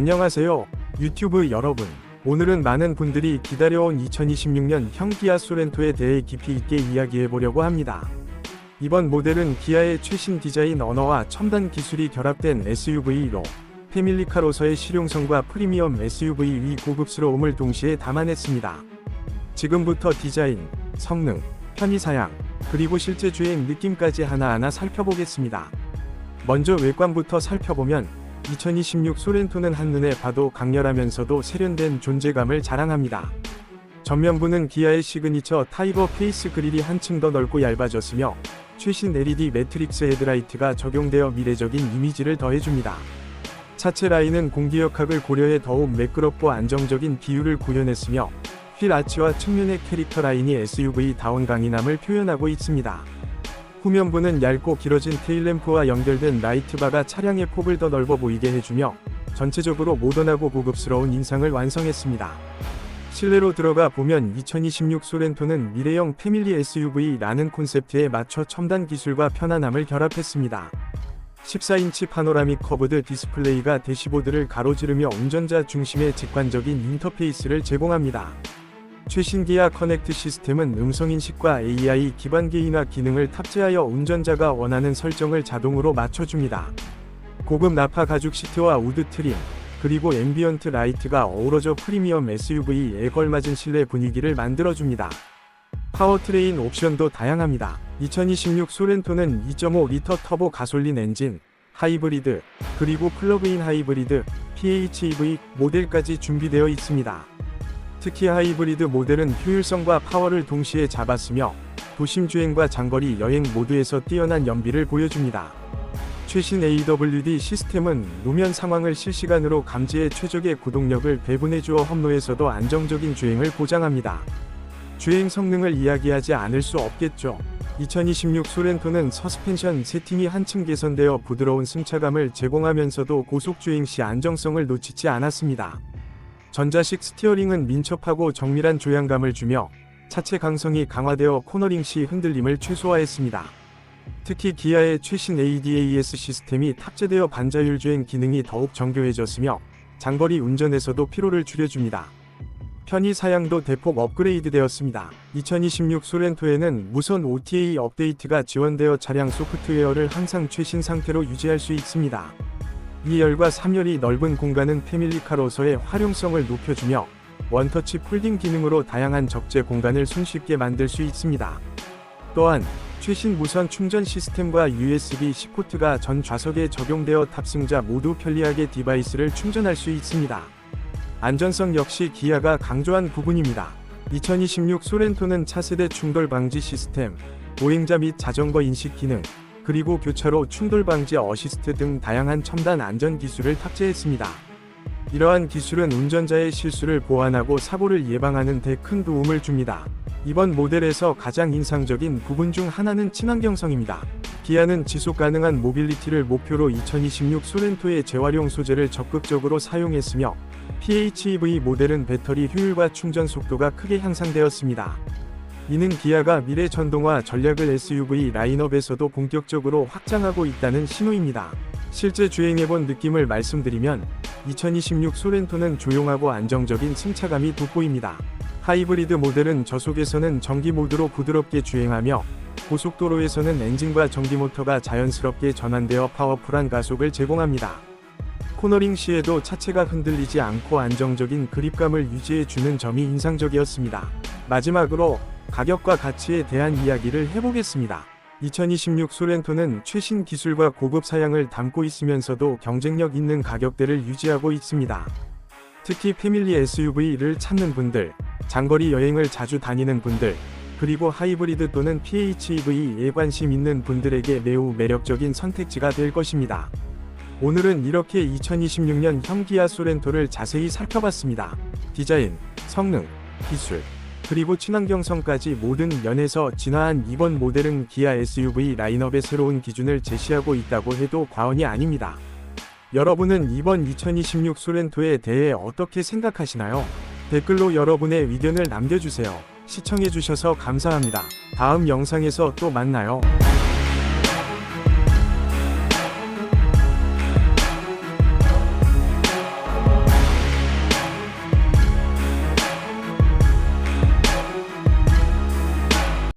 안녕하세요. 유튜브 여러분. 오늘은 많은 분들이 기다려온 2026년 형 기아 소렌토에 대해 깊이 있게 이야기해 보려고 합니다. 이번 모델은 기아의 최신 디자인 언어와 첨단 기술이 결합된 SUV로 패밀리카로서의 실용성과 프리미엄 SUV 위 고급스러움을 동시에 담아냈습니다. 지금부터 디자인, 성능, 편의사양, 그리고 실제 주행 느낌까지 하나하나 살펴보겠습니다. 먼저 외관부터 살펴보면 2026 소렌토는 한눈에 봐도 강렬하면서도 세련된 존재감을 자랑합니다. 전면부는 기아의 시그니처 타이거 페이스 그릴이 한층 더 넓고 얇아졌으며 최신 LED 매트릭스 헤드라이트가 적용되어 미래적인 이미지를 더해줍니다. 차체 라인은 공기역학을 고려해 더욱 매끄럽고 안정적인 비율을 구현했으며 휠 아치와 측면의 캐릭터 라인이 SUV-다운 강인함을 표현하고 있습니다. 후면부는 얇고 길어진 테일램프와 연결된 라이트바가 차량의 폭을 더 넓어 보이게 해주며 전체적으로 모던하고 고급스러운 인상을 완성했습니다. 실내로 들어가 보면 2026 소렌토는 미래형 패밀리 SUV라는 콘셉트에 맞춰 첨단 기술과 편안함을 결합했습니다. 14인치 파노라믹 커브드 디스플레이가 대시보드를 가로지르며 운전자 중심의 직관적인 인터페이스를 제공합니다. 최신 기아 커넥트 시스템은 음성인식과 AI 기반 개인화 기능을 탑재하여 운전자가 원하는 설정을 자동으로 맞춰줍니다. 고급 나파 가죽 시트와 우드 트림, 그리고 앰비언트 라이트가 어우러져 프리미엄 SUV에 걸맞은 실내 분위기를 만들어줍니다. 파워트레인 옵션도 다양합니다. 2026 소렌토는 2.5리터 터보 가솔린 엔진, 하이브리드, 그리고 플러그인 하이브리드, PHEV 모델까지 준비되어 있습니다. 특히 하이브리드 모델은 효율성과 파워를 동시에 잡았으며 도심 주행과 장거리 여행 모두에서 뛰어난 연비를 보여줍니다. 최신 AWD 시스템은 노면 상황을 실시간으로 감지해 최적의 구동력을 배분해 주어 험로에서도 안정적인 주행을 보장합니다. 주행 성능을 이야기하지 않을 수 없겠죠. 2026 소렌토는 서스펜션 세팅이 한층 개선되어 부드러운 승차감을 제공하면서도 고속 주행 시 안정성을 놓치지 않았습니다. 전자식 스티어링은 민첩하고 정밀한 조향감을 주며 차체 강성이 강화되어 코너링 시 흔들림을 최소화했습니다. 특히 기아의 최신 ADAS 시스템이 탑재되어 반자율 주행 기능이 더욱 정교해졌으며 장거리 운전에서도 피로를 줄여줍니다. 편의 사양도 대폭 업그레이드 되었습니다. 2026 소렌토에는 무선 OTA 업데이트가 지원되어 차량 소프트웨어를 항상 최신 상태로 유지할 수 있습니다. 2열과 3열이 넓은 공간은 패밀리카로서의 활용성을 높여주며 원터치 폴딩 기능으로 다양한 적재 공간을 손쉽게 만들 수 있습니다. 또한 최신 무선 충전 시스템과 USB-C 포트가 전 좌석에 적용되어 탑승자 모두 편리하게 디바이스를 충전할 수 있습니다. 안전성 역시 기아가 강조한 부분입니다. 2026 소렌토는 차세대 충돌 방지 시스템, 보행자 및 자전거 인식 기능, 그리고 교차로 충돌 방지 어시스트 등 다양한 첨단 안전 기술을 탑재했습니다. 이러한 기술은 운전자의 실수를 보완하고 사고를 예방하는 데 큰 도움을 줍니다. 이번 모델에서 가장 인상적인 부분 중 하나는 친환경성입니다. 기아는 지속 가능한 모빌리티를 목표로 2026 소렌토의 재활용 소재를 적극적으로 사용했으며 PHEV 모델은 배터리 효율과 충전 속도가 크게 향상되었습니다. 이는 기아가 미래 전동화 전략을 SUV 라인업에서도 본격적으로 확장하고 있다는 신호입니다. 실제 주행해본 느낌을 말씀드리면 2026 소렌토는 조용하고 안정적인 승차감이 돋보입니다. 하이브리드 모델은 저속에서는 전기 모드로 부드럽게 주행하며 고속도로에서는 엔진과 전기 모터가 자연스럽게 전환되어 파워풀한 가속을 제공합니다. 코너링 시에도 차체가 흔들리지 않고 안정적인 그립감을 유지해주는 점이 인상적이었습니다. 마지막으로 가격과 가치에 대한 이야기를 해보겠습니다. 2026 소렌토는 최신 기술과 고급 사양을 담고 있으면서도 경쟁력 있는 가격대를 유지하고 있습니다. 특히 패밀리 SUV를 찾는 분들, 장거리 여행을 자주 다니는 분들, 그리고 하이브리드 또는 PHEV에 관심 있는 분들에게 매우 매력적인 선택지가 될 것입니다. 오늘은 이렇게 2026년 형 기아 소렌토를 자세히 살펴봤습니다. 디자인, 성능, 기술, 그리고 친환경성까지 모든 면에서 진화한 이번 모델은 기아 SUV 라인업의 새로운 기준을 제시하고 있다고 해도 과언이 아닙니다. 여러분은 이번 2026 소렌토에 대해 어떻게 생각하시나요? 댓글로 여러분의 의견을 남겨주세요. 시청해주셔서 감사합니다. 다음 영상에서 또 만나요.